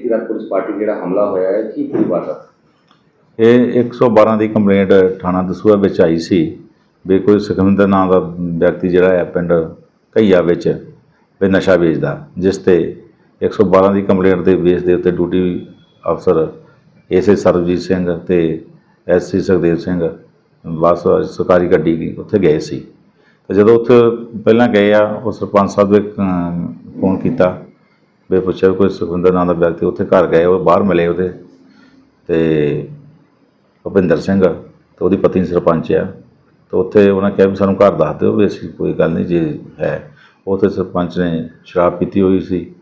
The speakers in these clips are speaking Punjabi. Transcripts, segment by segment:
ਬੀਤੀ ਰਾਤ ਪੁਲਿਸ ਪਾਰਟੀ ਜਿਹੜਾ ਹਮਲਾ ਹੋਇਆ ਹੈ, ਕੀ ਪੂਰੀ ਵਾਰਦਾਤ ਇਹ 112 ਦੀ ਕੰਪਲੇਂਟ ਥਾਣਾ ਦਸੂਆ ਵਿੱਚ ਆਈ ਸੀ ਵੀ ਕੋਈ ਸੁਖਵਿੰਦਰ ਨਾਂ ਦਾ ਵਿਅਕਤੀ ਜਿਹੜਾ ਹੈ ਪਿੰਡ ਘਈਆ ਵਿੱਚ ਵੀ ਨਸ਼ਾ ਵੇਚਦਾ, ਜਿਸ ਤੇ 112 ਦੀ ਕੰਪਲੇਂਟ ਦੇ ਬੇਸ ਦੇ ਉੱਤੇ ਡਿਊਟੀ ਅਫਸਰ ਏਸੇ ਸਰਬਜੀਤ ਸਿੰਘ ਤੇ ਐਸਸੀ ਸੁਖਦੇਵ ਸਿੰਘ ਬੱਸ ਸਰਕਾਰੀ ਗੱਡੀ ਉੱਥੇ ਗਏ ਸੀ। ਤੇ ਜਦੋਂ ਉੱਥੇ ਪਹਿਲਾਂ ਗਏ ਆ, ਉਹ ਸਰਪੰਚ ਸਾਹਿਬ ਨੇ ਫੋਨ ਕੀਤਾ ਵੀ ਪੁੱਛਿਆ ਕੋਈ ਸੁਖਵਿੰਦਰ ਨਾਂ ਦਾ ਵਿਅਕਤੀ ਉੱਥੇ ਘਰ ਗਏ, ਉਹ ਬਾਹਰ ਮਿਲੇ ਉਹਦੇ। ਤੇ ਭੁਪਿੰਦਰ ਸਿੰਘ, ਤੇ ਉਹਦੀ ਪਤਨੀ ਸਰਪੰਚ ਆ। ਤੇ ਉੱਥੇ ਉਹਨਾਂ ਕਿਹਾ ਵੀ ਸਾਨੂੰ ਘਰ ਦੱਸ ਦਿਓ ਵੀ ਅਸੀਂ ਕੋਈ ਗੱਲ ਨਹੀਂ, ਜੇ ਹੈ। ਉੱਥੇ ਸਰਪੰਚ ਨੇ ਸ਼ਰਾਬ ਪੀਤੀ ਹੋਈ ਸੀ।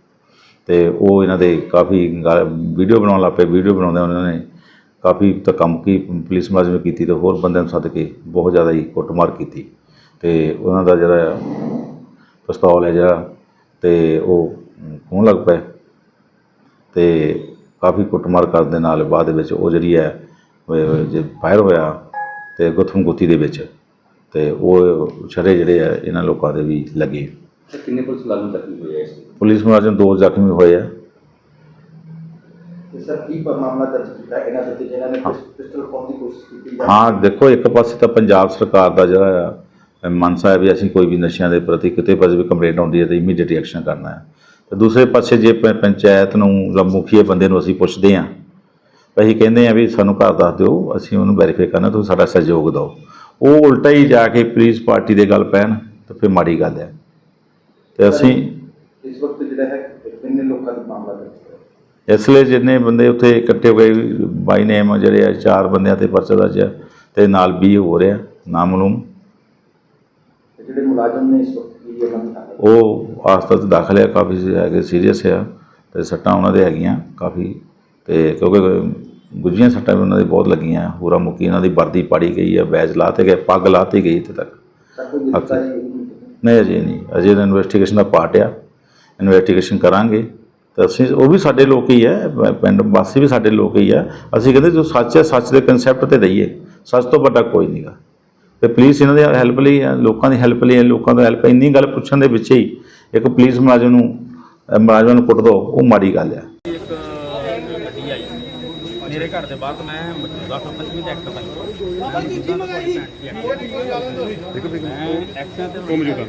ਤੇ ਉਹ ਇਹਨਾਂ ਦੇ ਕਾਫੀ ਵੀਡੀਓ ਬਣਾਉਣ ਲੱਗ ਪਏ, ਵੀਡੀਓ ਬਣਾਉਂਦੇ ਉਹਨਾਂ ਨੇ ਕਾਫੀ ਧੱਕਾਮੁੱਕੀ ਪੁਲਿਸ ਮੁਲਾਜ਼ਮ ਕੀਤੀ ਤੇ ਹੋਰ ਬੰਦਿਆਂ ਨੂੰ ਸੱਦ ਕੇ ਬਹੁਤ ਜ਼ਿਆਦਾ ਹੀ ਕੁੱਟਮਾਰ ਕੀਤੀ। ਤੇ ਉਹਨਾਂ ਦਾ ਜਿਹੜਾ ਆ ਪਿਸਤੌਲ ਹੈ ਜਿਹੜਾ ਤੇ ਉਹ ਖੋਹਣ ਲੱਗ ਪਏ ਤੇ ਕਾਫੀ ਕੁੱਟਮਾਰ ਕਰਨ ਦੇ ਨਾਲ ਬਾਅਦ ਵਿੱਚ ਉਹ ਜਿਹੜੀ ਹੈ ਉਹ ਜੇ ਫਾਇਰ ਹੋਇਆ ਤੇ ਗੁੱਥਮ ਗੁੱਥੀ ਦੇ ਵਿੱਚ ਤੇ ਉਹ ਛੜੇ ਜਿਹੜੇ ਆ ਇਹਨਾਂ ਲੋਕਾਂ ਦੇ ਵੀ ਲੱਗੇ। ਕਿੰਨੇ ਪੁਲਿਸ ਮੁਲਾਜ਼ਮ ਜ਼ਖਮੀ ਹੋਏ ਆ ਇਸ ਵਿੱਚ? ਪੁਲਿਸ ਮੁਲਾਜ਼ਮ ਦੋ ਜ਼ਖਮੀ ਹੋਏ ਆ। ਤੇ ਸਰ ਕੀ ਪਰ ਮਾਮਲਾ ਦਰਜ ਕੀਤਾ ਇਹਨਾਂ ਦੇ ਜਿਨ੍ਹਾਂ ਨੇ ਪਿਸਟਲ ਪਾਉਣ ਦੀ ਕੋਸ਼ਿਸ਼ ਕੀਤੀ ਹਾਂ ਦੇਖੋ ਇੱਕ ਪਾਸੇ ਤਾਂ ਪੰਜਾਬ ਸਰਕਾਰ ਦਾ ਜਿਹੜਾ ਆ ਮਨਸਾ ਹੈ ਵੀ ਅਸੀਂ ਕੋਈ ਵੀ ਨਸ਼ਿਆਂ ਦੇ ਪ੍ਰਤੀ ਕਿਤੇ ਪਰ ਵੀ ਕੰਪਲੇਂਟ ਆਉਂਦੀ ਹੈ ਤਾਂ ਇਮੀਡੀਏਟ ਐਕਸ਼ਨ ਕਰਨਾ ਹੈ। ਤੇ ਦੂਸਰੇ ਪਾਸੇ ਜੇ ਪੰਚਾਇਤ ਨੂੰ ਜਾਂ ਮੁਖੀਏ ਬੰਦੇ ਨੂੰ ਅਸੀਂ ਪੁੱਛਦੇ ਹਾਂ ਅਸੀਂ ਕਹਿੰਦੇ ਆ ਵੀ ਸਾਨੂੰ ਘਰ ਦੱਸ ਦਿਓ ਅਸੀਂ ਉਹਨੂੰ ਵੈਰੀਫਾਈ ਕਰਨਾ ਤੁਸੀਂ ਸਾਡਾ ਸਹਿਯੋਗ ਦਿਓ। ਉਹ ਉਲਟਾ ਹੀ ਜਾ ਕੇ ਪੁਲਿਸ ਪਾਰਟੀ ਦੇ ਗੱਲ ਪੈਣ ਤਾਂ ਫਿਰ ਮਾੜੀ ਗੱਲ ਹੈ। ਤੇ ਅਸੀਂ ਇਸ ਵਕਤ ਜਿਹੜਾ ਹੈ ਕਿੰਨੇ ਲੋਕਾਂ ਦਾ ਮਾਮਲਾ ਦਰਜ ਇਸ ਲਈ ਜਿੰਨੇ ਬੰਦੇ ਉੱਥੇ ਇਕੱਠੇ ਹੋਏ ਬਾਈ ਨੇਮ ਜਿਹੜੇ ਆ ਚਾਰ ਬੰਦਿਆਂ ਤੇ ਪਰਚਾ ਦਰਜ ਹੈ ਤੇ ਨਾਲ 20 ਹੋ ਰਿਹਾ ਨਾਮਲੂਮ। ਮੁਲਾਜ਼ਮ ਨੇ ਇਸ ਵਕਤ ਕੀ ਉਹਨਾਂ ਦੀ ਹਾਲਤ ਉਹ ਹਸਪਤਾਲ 'ਚ ਦਾਖਲ ਹੈ ਕਾਫੀ ਹੈਗੇ ਸੀਰੀਅਸ ਆ ਤੇ ਸੱਟਾਂ ਉਹਨਾਂ ਦੇ ਹੈਗੀਆਂ ਕਾਫੀ ਤੇ ਕਿਉਂਕਿ ਗੁੱਜੀਆਂ ਸੱਟਾਂ ਵੀ ਉਹਨਾਂ ਦੇ ਬਹੁਤ ਲੱਗੀਆਂ ਪੂਰਾ ਮੁੱਕੀ ਇਹਨਾਂ ਦੀ ਵਰਦੀ ਪਾੜੀ ਗਈ ਹੈ ਬੈਜ ਲਾਤੇ ਗਏ ਪੱਗ ਲਾਤੀ ਗਈ ਇੱਥੇ ਤੱਕ? ਨਹੀਂ ਅਜੇ ਨਹੀਂ। ਅਜੇ ਤਾਂ ਇਨਵੈਸਟੀਗੇਸ਼ਨ ਦਾ ਪਾਰਟ ਆ। ਇਨਵੈਸਟੀਗੇਸ਼ਨ ਕਰਾਂਗੇ। ਤਾਂ ਅਸੀਂ ਉਹ ਵੀ ਸਾਡੇ ਲੋਕ ਹੀ ਹੈ ਪਿੰਡ ਵਾਸੀ ਵੀ ਸਾਡੇ ਲੋਕ ਹੀ ਆ। ਅਸੀਂ ਕਹਿੰਦੇ ਜੋ ਸੱਚ ਹੈ ਸੱਚ ਦੇ ਕਨਸੈਪਟ ਤੇ ਦਈਏ। ਸੱਚ ਤੋਂ ਵੱਡਾ ਕੋਈ ਨਹੀਂਗਾ ਤੇ ਪੁਲਿਸ ਇਹਨਾਂ ਦੀ ਹੈਲਪ ਲਈ ਹੈ ਲੋਕਾਂ ਦੀ ਹੈਲਪ ਲਈ ਹੈ ਲੋਕਾਂ ਦਾ ਹੈਲਪ ਇੰਨੀ ਗੱਲ ਪੁੱਛਣ ਦੇ ਵਿੱਚ ਹੀ ਇੱਕ ਪੁਲਿਸ ਮੁਲਾਜ਼ਮ ਨੂੰ ਮੁਲਾਜ਼ਮ ਨੂੰ ਕੁੱਟ ਦੋ, ਉਹ ਮਾੜੀ ਗੱਲ ਆ। ਇੱਕ ਗੱਡੀ ਆਈ। ਮੇਰੇ ਘਰ ਦੇ ਬਾਹਰ ਮੈਂ ਮੌਜੂਦਾ ਸਰਪੰਚ ਦੇ ਐਕਟਰ ਬਣ ਮੈਂ ਐਕਸ਼ਨ ਤੇ ਮੌਜੂਦਾ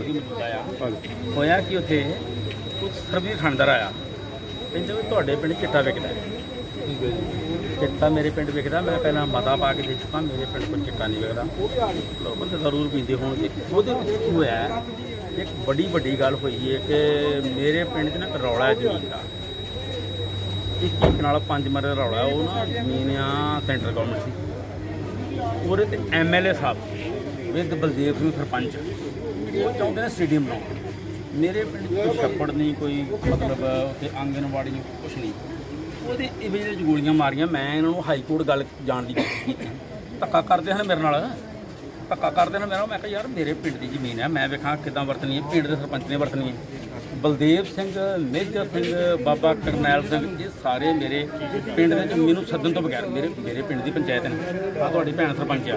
ਹੋਇਆ ਕਿ ਉੱਥੇ? ਕੁਝ ਸਰਵੀ ਆਇਆ। ਕਹਿੰਦੇ ਤੁਹਾਡੇ ਪਿੰਡ ਚਿੱਟਾ ਵਿਕਦਾ ਹੈ। ਠੀਕ ਹੈ ਜੀ। ਚਿੱਟਾ ਮੇਰੇ ਪਿੰਡ ਵਿਕਦਾ, ਮੈਂ ਪਹਿਲਾਂ ਮਤਾ ਪਾ ਕੇ ਦੇ ਚੁੱਕਾ, ਮੇਰੇ ਪਿੰਡ ਕੋਈ ਚਿੱਟਾ ਨਹੀਂ ਵਿਕਦਾ। ਲੋਕ ਬੰਦੇ ਜ਼ਰੂਰ ਪੀਂਦੇ ਹੋਣਗੇ। ਉਹਦੇ ਵਿੱਚ ਕੀ ਹੋਇਆ, ਇੱਕ ਬੜੀ ਵੱਡੀ ਗੱਲ ਹੋਈ ਹੈ ਕਿ ਮੇਰੇ ਪਿੰਡ 'ਚ ਨਾ ਇੱਕ ਰੌਲਾ ਹੈ ਜ਼ਮੀਨ ਦਾ। ਇੱਕ ਇੱਕ ਨਾਲ ਪੰਜ ਮਰਲੇ ਰੌਲਾ, ਉਹ ਨਾ ਜ਼ਮੀਨ ਆ ਸੈਂਟਰ ਗਵਰਨਮੈਂਟ ਦੀ। ਉਹਦੇ ਤੇ MLA Sahib with Baldev Singh sarpanch, ਉਹ ਚਾਹੁੰਦੇ ਨੇ ਸਟੇਡੀਅਮ ਬਣਾਉਣਾ। ਮੇਰੇ ਪਿੰਡ 'ਚ ਕੋਈ ਛੱਪੜ ਨਹੀਂ, ਕੋਈ ਮਤਲਬ ਉੱਥੇ ਆਂਗਨਵਾੜੀ ਨਹੀਂ ਕੁਛ ਨਹੀਂ। ਉਹਦੇ ਇਵੇਂ ਦੇ ਗੋਲੀਆਂ ਮਾਰੀਆਂ, ਮੈਂ ਇਹਨਾਂ ਨੂੰ ਹਾਈ ਕੋਰਟ ਗੱਲ ਜਾਣ ਦੀ ਕੋਸ਼ਿਸ਼ ਕੀਤੀ। ਧੱਕਾ ਕਰਦੇ ਹਨ ਮੇਰੇ ਨਾਲ। ਧੱਕਾ ਕਰਦੇ ਨੇ ਮੇਰਾ ਮੈਂ ਕਿਹਾ, ਯਾਰ, ਮੇਰੇ ਪਿੰਡ ਦੀ ਜ਼ਮੀਨ ਹੈ। ਮੈਂ ਵੇਖਾਂ ਕਿਦਾਂ ਵਰਤਣੀ ਹੈ। ਪਿੰਡ ਦੇ ਸਰਪੰਚ ਨੇ ਵਰਤਣੀ ਹੈ। ਬਲਦੇਵ ਸਿੰਘ, ਮੇਜਰ ਸਿੰਘ, ਬਾਬਾ ਕਰਨੈਲ ਸਿੰਘ, ਇਹ ਸਾਰੇ ਮੇਰੇ ਪਿੰਡ ਦੇ ਵਿੱਚ ਮੈਨੂੰ ਸੱਦਣ ਤੋਂ ਬਗੈਰ ਮੇਰੇ ਮੇਰੇ ਪਿੰਡ ਦੀ ਪੰਚਾਇਤ ਨੇ। ਆ ਤੁਹਾਡੀ ਭੈਣ ਸਰਪੰਚ ਆ।